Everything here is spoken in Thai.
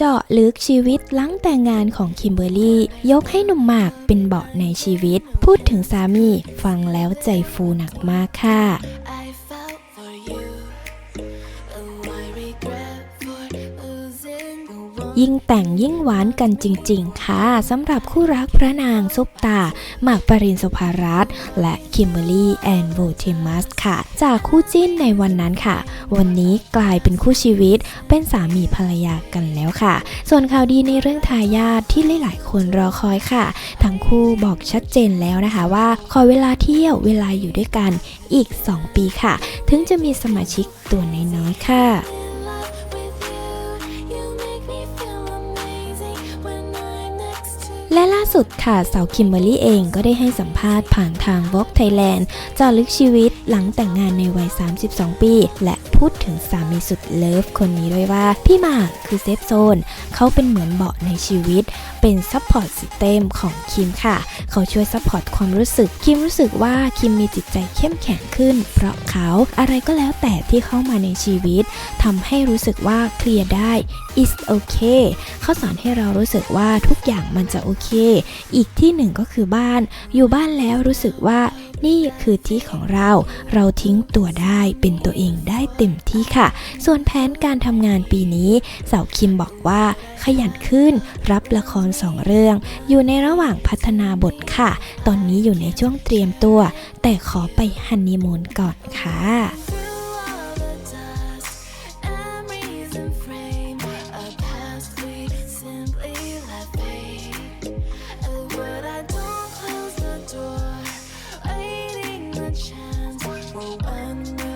เจาะลึกชีวิตหลังแต่งงานของคิมเบอร์รี่ ยกให้หนุ่มหมากเป็นเบาะในชีวิต พูดถึงสามีฟังแล้วใจฟูหนักมากค่ะ ยิ่งแต่งยิ่งหวานกันจริง ๆ ค่ะสำหรับคู่รักพระนางซุปตาหมากปรินสุภารัตน์และคิมเบอร์รี่แอนโบเทมัสค่ะ จากคู่จิ้นในวันนั้นค่ะ วันนี้กลายเป็นคู่ชีวิต เป็นสามีภรรยากันแล้วค่ะ ส่วนข่าวดีในเรื่องทายาทที่หลายๆคนรอคอยค่ะ ทั้งคู่บอกชัดเจนแล้วนะคะว่าขอเวลาเที่ยวเวลาอยู่ด้วยกันอีก 2 ปีค่ะ ถึงจะมีสมาชิกตัวน้อยๆค่ะ และล่าสุดค่ะสาวคิมเบอรรี่เองก็ได้ให้สัมภาษณ์ผ่านทาง Vogue Thailand จาลึกชีวิตหลังแต่งงานในวัย 32 ปี และพูดถึงสามีสุดเลิฟคนนี้ด้วยว่า พี่หมากคือเซฟโซน เขาเป็นเหมือนเบาะในชีวิต เป็นซัพพอร์ต s ิ s เต็มของคิมค่ะ เขาช่วยซัพพอร์ตความรู้สึก คิมรู้สึกว่าคิมมีจิตใจเข้มแข็งขึ้น เพราะเขาอะไรก็แล้วแต่ที่เข้ามาในชีวิตทำให้รู้สึกว่าเคลียร์ได้ is okay เขาสอนให้เรารู้สึกว่าทุกอย่างมันจะโอเคอีกที่หนึ่งก็คือบ้าน อยู่บ้านแล้วรู้สึกว่า นี่คือที่ของเรา เราทิ้งตัวได้เป็นตัวเองได้เต็มที่ค่ะ ส่วนแผนการทำงานปีนี้ สาวคิมบอกว่า ขยันขึ้น รับละครสองเรื่อง อยู่ในระหว่างพัฒนาบทค่ะ ตอนนี้อยู่ในช่วงเตรียมตัว แต่ขอไปฮันนีมูนก่อนค่ะ chance. Well, when